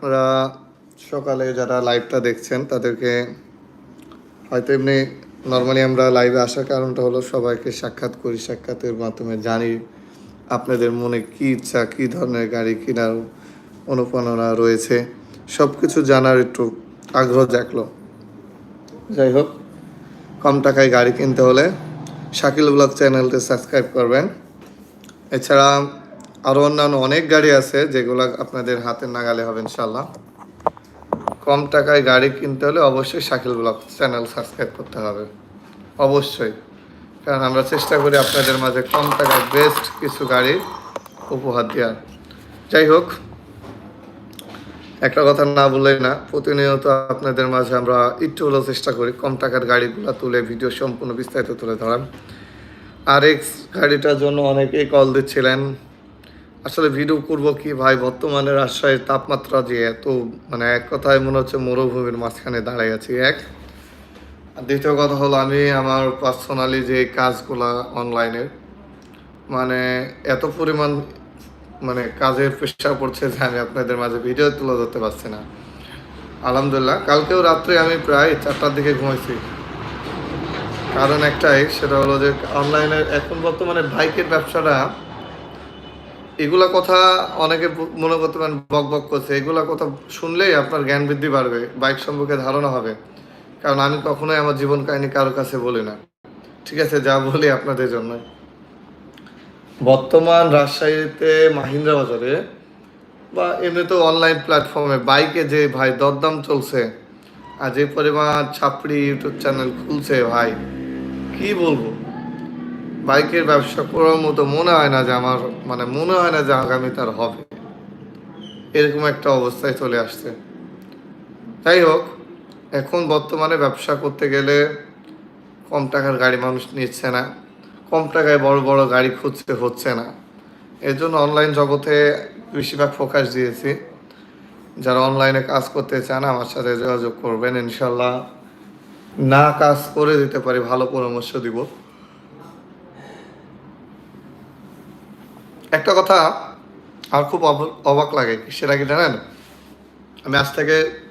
আপনারা সকালে যারা লাইভটা দেখছেন, তাদেরকে হয়তো এমনি নর্মালি আমরা লাইভে আসার কারণটা হলো সবাইকে সাক্ষাৎ করি, সাক্ষাতের মাধ্যমে জানি আপনাদের মনে কি ইচ্ছা, কি ধরনের গাড়ি কেনার অনুপ্রেরণা রয়েছে। সব কিছু জানার একটু আগ্রহ জাগলো। যাই হোক, কম টাকায় গাড়ি কিনতে হলে শাকিল ব্লগ চ্যানেলটি সাবস্ক্রাইব করবেন। এছাড়া আরও অন্যান্য অনেক গাড়ি আছে যেগুলো আপনাদের হাতের নাগালে হবে ইনশাল্লাহ কম টাকায় গাড়ি কিনতে হলে অবশ্যই শাকিল ব্লগ চ্যানেল সাবস্ক্রাইব করতে হবে। অবশ্যই। কারণ আমরা চেষ্টা করি আপনাদের মাঝে কম টাকায় বেস্ট কিছু গাড়ি উপহার দেওয়ার। যাই হোক, একটা কথা না বললেই না, প্রতিনিয়ত আপনাদের মাঝে আমরা একটু হলেও চেষ্টা করি কম টাকার গাড়িগুলো তুলে ভিডিও সম্পূর্ণ বিস্তারিত তুলে ধরান আর এক্স গাড়িটার জন্য অনেকেই কল দিচ্ছিলেন। আসলে ভিডিও করব কি ভাই? বর্তমানে রাজশাহীর তাপমাত্রা যে এত মানে এক কথায় মনে হচ্ছে মরুভূমির মাঝখানে দাঁড়াই আছি, এক। দ্বিতীয় কথা হলো, আমি আমার পার্সোনালি যে কাজগুলা অনলাইনের মানে এত পরিমাণ মানে কাজের প্রেশার পড়ছে যে আমি আপনাদের মাঝে ভিডিও তুলে ধরতে পারছি না। আলহামদুলিল্লাহ, কালকেও রাত্রে আমি প্রায় চারটার দিকে ঘুমাইছি। কারণ একটাই, সেটা হলো যে অনলাইনে এখন বর্তমানে বাইকের ব্যবসাটা এগুলা কথা অনেকে মনে করতে পারেন বক বক করছে। এগুলা কথা শুনলেই আপনার জ্ঞান বৃদ্ধি বাড়বে, বাইক সম্পর্কে ধারণা হবে। কারণ আমি কখনোই আমার জীবন কাহিনী কারোর কাছে বলি না। ঠিক আছে, যা বলি আপনাদের জন্য। বর্তমান রাজশাহীতে মাহিন্দ্রা বাজারে বা এমনিতে অনলাইন প্ল্যাটফর্মে বাইকে যে ভাই দরদাম চলছে আর যে পরিমাণ ছাপড়ি ইউটিউব চ্যানেল খুলছে ভাই, কি বলব? বাইকের ব্যবসা করার মতো মনে হয় না যে আমার মানে মনে হয় না যে আগামী তার হবে। এরকম একটা অবস্থায় চলে আসছে। যাই হোক, এখন বর্তমানে ব্যবসা করতে গেলে কম টাকার গাড়ি মানুষ নিচ্ছে না। কম টাকায় বড় বড় গাড়ি খুঁজতে হচ্ছে না। এর জন্য অনলাইন জগতে বেশিরভাগ ফোকাস দিয়েছি। যারা অনলাইনে কাজ করতে চান, আমার সাথে যোগাযোগ করবেন। ইনশাল্লাহ না কাজ করে দিতে পারি, ভালো পরামর্শ দিব। একটা কথা আমার খুব অব- অবাক লাগে, সেটা কি জানেন? আমি আজ থেকে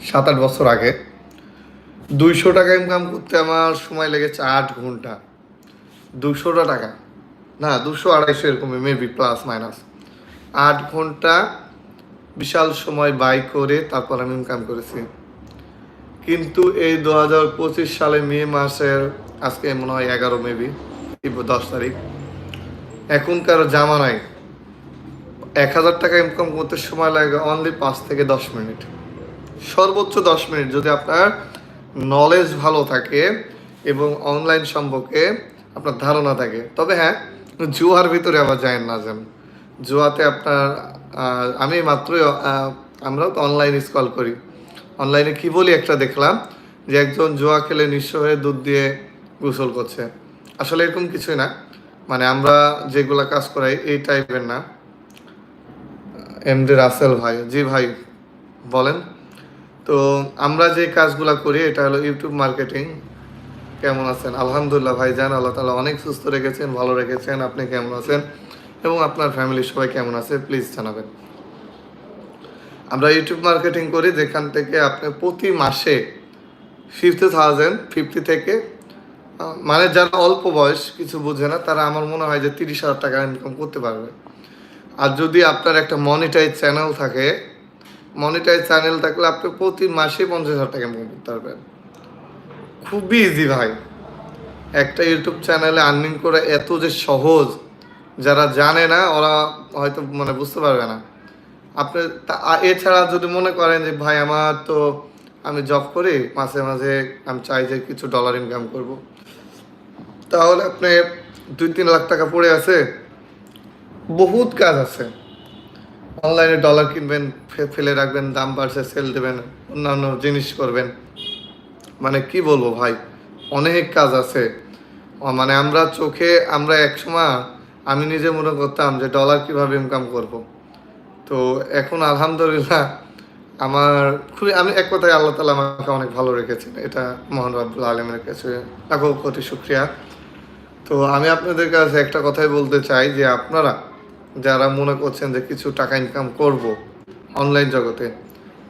সাত আট বছর আগে দুইশো টাকা ইনকাম করতে আমার সময় লেগেছে আট ঘণ্টা। দুশোটা টাকা। না দুশো আড়াইশো এরকম মেবি প্লাস মাইনাস আট ঘণ্টা বিশাল সময় বাই করে তারপর আমি ইনকাম করেছি। কিন্তু এই দু হাজার পঁচিশ সালে মে মাসের, আজকে মনে হয় এগারো মেবি দশ তারিখ এখনকার জামানায় এক হাজার টাকা ইনকাম করতে সময় লাগে অনলি পাঁচ থেকে দশ মিনিট। সর্বোচ্চ দশ মিনিট যদি আপনার নলেজ ভালো থাকে এবং অনলাইন সম্পর্কে আপনার ধারণা থাকে। তবে হ্যাঁ জুয়ার ভিতরে আবার যায় না যেন। জুয়াতে আপনার আমি মাত্রই আমরাও তো অনলাইন স্কল করি। অনলাইনে কি বলি একটা দেখলাম যে একজন জুয়া খেলে নিঃস্ব হয়ে দুধ দিয়ে গোসল করছে। আসলে এরকম কিছুই না। মানে আমরা যেগুলা কাজ করাই, এই টাইপের না। এমডি রাসেল ভাই, জি ভাই, বলেন। তো আমরা যে কাজগুলা করি, এটা হলো ইউটিউব মার্কেটিং। কেমন আছেন? আলহামদুলিল্লাহ ভাই, জান আল্লাহ তালা অনেক সুস্থ রেখেছেন, ভালো রেখেছেন, আপনি কেমন আছেন? এবং আপনার ফ্যামিলির সবাই কেমন আছে প্লিজ জানাবেন। আমরা ইউটিউব মার্কেটিং করি, যেখান থেকে আপনি প্রতি মাসে ফিফটি থাউজেন্ড ফিফটি থেকে মানে যারা অল্প বয়স, কিছু বোঝে না, তারা আমার মনে হয় যে তিরিশ হাজার টাকা ইনকাম করতে পারবে। আর যদি আপনার একটা মনিটাইজ চ্যানেল থাকে মনিটাইজ চ্যানেল থাকলে আপনি প্রতি মাসে পঞ্চাশ হাজার টাকা ইনকাম করতে পারবেন। খুবই ইজি ভাই। একটা ইউটিউব চ্যানেলে আর্নিং করা এত যে সহজ, যারা জানে না, ওরা হয়তো মানে বুঝতে পারবে না। আপনি এছাড়া যদি মনে করেন যে, ভাই, আমার তো আমি জব করি মাঝে মাঝে আমি চাই যে কিছু ডলার ইনকাম করব। তাহলে আপনি দুই, তিন লাখ টাকা পড়ে আছে। বহুত কাজ আছে। অনলাইনে ডলার কিনবেন ফেলে রাখবেন, দাম বাড়ছে সেল দেবেন, অন্যান্য জিনিস করবেন। মানে কি বলব ভাই, অনেক কাজ আছে। মানে আমরা চোখে, আমরা একসময় আমি নিজে মনে করতাম যে ডলার কীভাবে ইনকাম করব। তো এখন আলহামদুলিল্লাহ, আমার খুবই, আমি এক কথায় আল্লাহ তালা আমাকে অনেক ভালো রেখেছেন। এটা মোহন রাবুল আলমের কাছে লাখো কোটি শুক্রিয়া। তো আমি আপনাদের কাছে একটা কথাই বলতে চাই যে আপনারা যারা মনে করছেন যে কিছু টাকা ইনকাম করব অনলাইন জগতে,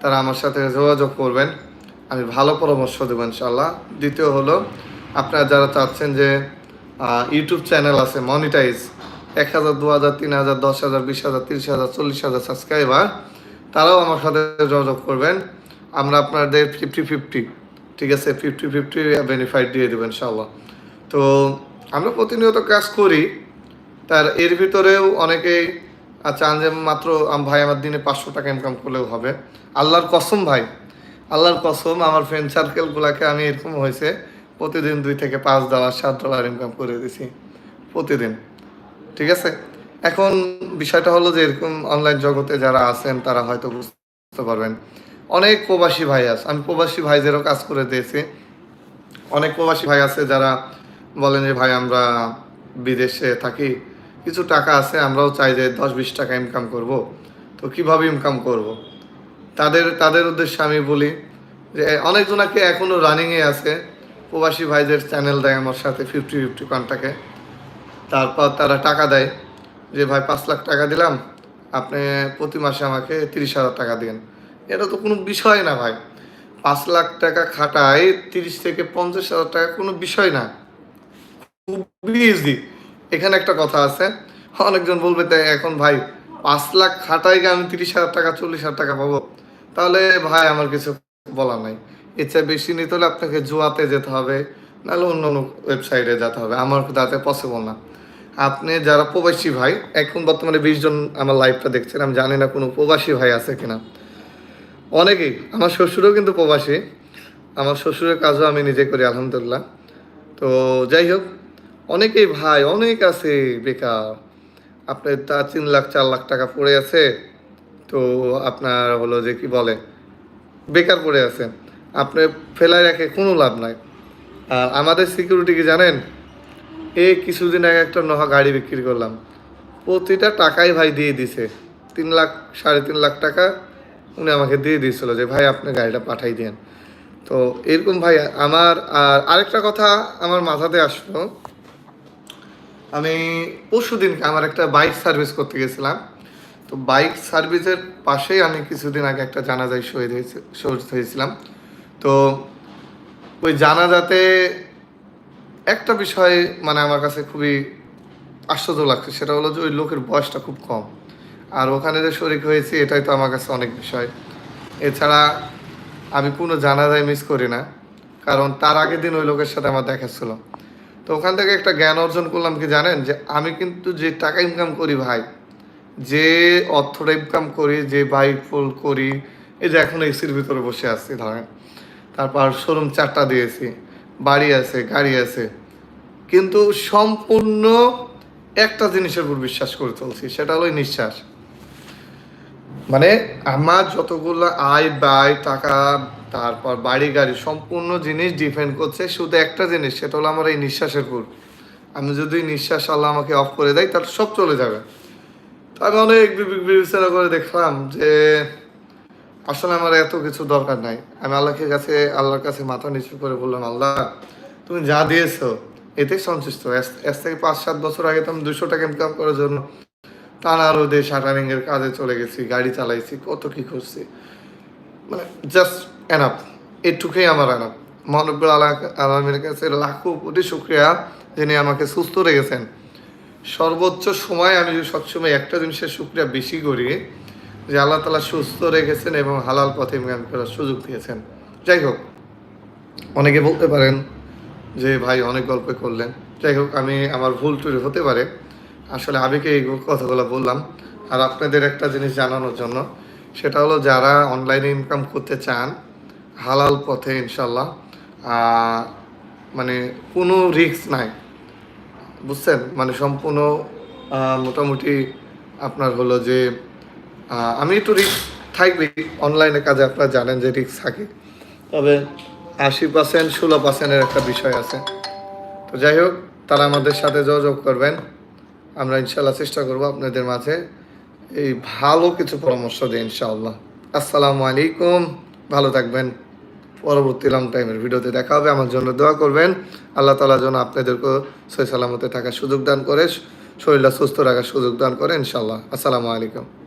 তারা আমার সাথে যোগাযোগ করবেন। আমি ভালো পরামর্শ দেবো ইনশাল্লাহ দ্বিতীয় হলো, আপনারা যারা চাচ্ছেন যে ইউটিউব চ্যানেল আছে মনিটাইজ এক হাজার দু হাজার তিন হাজার, দশ হাজার, বিশ হাজার, তিরিশ হাজার, চল্লিশ হাজার সাবস্ক্রাইবার তারাও আমার সাথে যোগাযোগ করবেন। আমরা আপনাদের ফিফটি ফিফটি ঠিক আছে? ফিফটি ফিফটি বেনিফাইট দিয়ে দেবেন ইনশাল্লাহ তো আমরা প্রতিনিয়ত কাজ করি, তার এর ভিতরেও অনেকেই চান যে মাত্র ভাই আমার দিনে পাঁচশো টাকা ইনকাম করলেও হবে। আল্লাহর কসম ভাই, আল্লাহর কসম আমার ফ্রেন্ড সার্কেলগুলোকে আমি এরকম হয়েছে, প্রতিদিন দুই থেকে পাঁচ ডলার সাত ডলার ইনকাম করে দিছি, প্রতিদিন। ঠিক আছে? এখন বিষয়টা হলো যে এরকম অনলাইন জগতে যারা আছেন, তারা হয়তো বুঝতে পারবেন। অনেক প্রবাসী ভাই আছে, আমি প্রবাসী ভাইদেরও কাজ করে দিয়েছি। অনেক প্রবাসী ভাই আছে যারা বলেন যে, ভাই, আমরা বিদেশে থাকি, কিছু টাকা আছে, আমরাও চাই যে দশ বিশ টাকা ইনকাম করব। তো কীভাবে ইনকাম করব। তাদের তাদের উদ্দেশ্যে আমি বলি যে অনেকজনাকে এখনও রানিংয়ে আছে। প্রবাসী ভাইদের চ্যানেল দেয় আমার সাথে ফিফটি ফিফটি কন্টাকে তারপর তারা টাকা দেয় যে, ভাই, পাঁচ লাখ টাকা দিলাম, আপনি প্রতি মাসে আমাকে তিরিশ হাজার টাকা দিন। এটা তো কোনো বিষয় না, ভাই। পাঁচ লাখ টাকা খাটায় তিরিশ থেকে পঞ্চাশ হাজার টাকা কোনো বিষয় না। এখানে একটা কথা আছে। অনেকজন বলবে তাই এখন ভাই পাঁচ লাখ খাটাই আমি তিরিশ হাজার টাকা, চল্লিশ হাজার টাকা পাবো। তাহলে ভাই, আমার কিছু বলা নাই। এর চেয়ে বেশি নিতে হলে আপনাকে জুয়াতে যেতে হবে, নাহলে অন্য অন্য ওয়েবসাইটে যেতে হবে। আমার তাতে পসিবল না। আপনি যারা প্রবাসী ভাই, এখন বর্তমানে বিশ জন আমার লাইভটা দেখছেন, আমি জানি না কোনো প্রবাসী ভাই আছে কিনা। অনেকেই, আমার শ্বশুরও কিন্তু প্রবাসী। আমার শ্বশুরের কাজও আমি নিজে করি, আলহামদুলিল্লাহ। তো যাই হোক অনেকেই ভাই, অনেক আছে বেকার। আপনার তা তিন লাখ, চার লাখ টাকা পড়ে আছে। তো আপনার হলো যে কি বলে, বেকার পড়ে আছে। আপনি ফেলায় রাখে কোনো লাভ নাই। আর আমাদের সিকিউরিটি কি জানেন? এ কিছুদিন আগে একটা নহা গাড়ি বিক্রি করলাম। প্রতিটা টাকাই ভাই দিয়ে দিছে। তিন লাখ, সাড়ে তিন লাখ টাকা উনি আমাকে দিয়ে দিয়েছিল যে, ভাই, আপনি গাড়িটা পাঠাই দেন। তো এরকম ভাই, আমার আর আরেকটা কথা আমার মাথাতে আসলো। আমি পরশু দিনকে আমার একটা বাইক সার্ভিস করতে গেছিলাম। তো বাইক সার্ভিসের পাশেই আমি কিছুদিন আগে একটা জানাজায় শহীদ হয়েছে, শহীদ হয়েছিলাম। তো ওই জানাজাতে একটা বিষয় মানে আমার কাছে খুবই আশ্চর্য লাগছে, সেটা হলো যে ওই লোকের বয়সটা খুব কম। আর ওখানে যে শরিক হয়েছি, এটাই তো আমার কাছে অনেক বিষয়। এছাড়া আমি কোনো জানাজায় মিস করি না, কারণ তার আগের দিন ওই লোকের সাথে আমার দেখা ছিল। তো ওখান থেকে একটা জ্ঞান অর্জন করলাম কি জানেন? যে আমি কিন্তু যে টাকা ইনকাম করি ভাই, যে অর্থটা ইনকাম করি, যে বাইক ফুল করি, এই যে এখন এসির ভিতরে বসে আছি ধরেন। তারপর শোরুম চারটা দিয়েছি, বাড়ি আছে, গাড়ি আছে। কিন্তু সম্পূর্ণ একটা জিনিসের উপর বিশ্বাস করে চলছি, সেটা হলো নিঃশ্বাস। মানে আমার যতগুলো আয় ব্যয়, টাকা তারপর বাড়ি, গাড়ি, সম্পূর্ণ জিনিস ডিপেন্ড করছে। শুধু একটা জিনিস, সেটা হলো আমার এই নিঃশ্বাসের উপর আমি যদি নিঃশ্বাস আল্লাহ আমাকে অফ করে দেয়, তাহলে সব চলে যাবে। তো আমি অনেক বিবেচনা করে দেখলাম যে আসলে আমার এত কিছু দরকার নাই। আমি আল্লাহকে কাছে, আল্লাহর কাছে মাথা নিচু করে বললাম, আল্লাহ, তুমি যা দিয়েছ, এতে সন্তুষ্ট। এস- থেকে পাঁচ, সাত বছর আগে তো আমি দুশো টাকা ইনকাম করার জন্য টানা রোদে শাটারিং এর কাজে চলে গেছি, গাড়ি চালাইছি, কত কি করছি? মানে জাস্ট এনাফ এটুকুই আমার এনাফ মহানব্বর আল্লাহ আলমের কাছে লাখো কোটি শুক্রিয়া যিনি আমাকে সুস্থ রেখেছেন। সর্বোচ্চ সময় আমি সবসময় একটা জিনিসের শুক্রিয়া বেশি করি, যে আল্লাহ তালা সুস্থ রেখেছেন এবং হালাল পথে ইনকাম করার সুযোগ দিয়েছেন। যাই হোক, অনেকে বলতে পারেন যে, ভাই, অনেক গল্প করলেন। যাই হোক, আমি আমার ভুল টুরি হতে পারে। আসলে আবেগে এই কথাগুলো বললাম? আর আপনাদের একটা জিনিস জানানোর জন্য সেটা হলো যারা অনলাইনে ইনকাম করতে চান, হালাল পথে ইনশাল্লাহ মানে কোনো রিস্ক নাই। বুঝছেন? মানে সম্পূর্ণ মোটামুটি আপনার হলো যে আমি একটু রিস্ক থাকবে অনলাইনে কাজে, আপনারা জানেন যে রিস্ক থাকে। তবে আশি পার্সেন্ট ষোলো পার্সেন্টের একটা বিষয় আছে। তো যাই হোক, তারা আমাদের সাথে যোগাযোগ করবেন। আমরা ইনশাল্লাহ চেষ্টা করব আপনাদের মাঝে এই ভালো কিছু পরামর্শ দিই ইনশাআল্লাহ। আসসালামু আলাইকুম। ভালো থাকবেন। পরবর্তী লং টাইমের ভিডিওতে দেখা হবে। আমার জন্য দোয়া করবেন। আল্লাহ তালা যেন আপনাদেরকেও সই সালামতে থাকার সুযোগ দান করে, শরীরটা সুস্থ রাখার সুযোগ দান করে ইনশাআল্লাহ। আসসালামু আলাইকুম।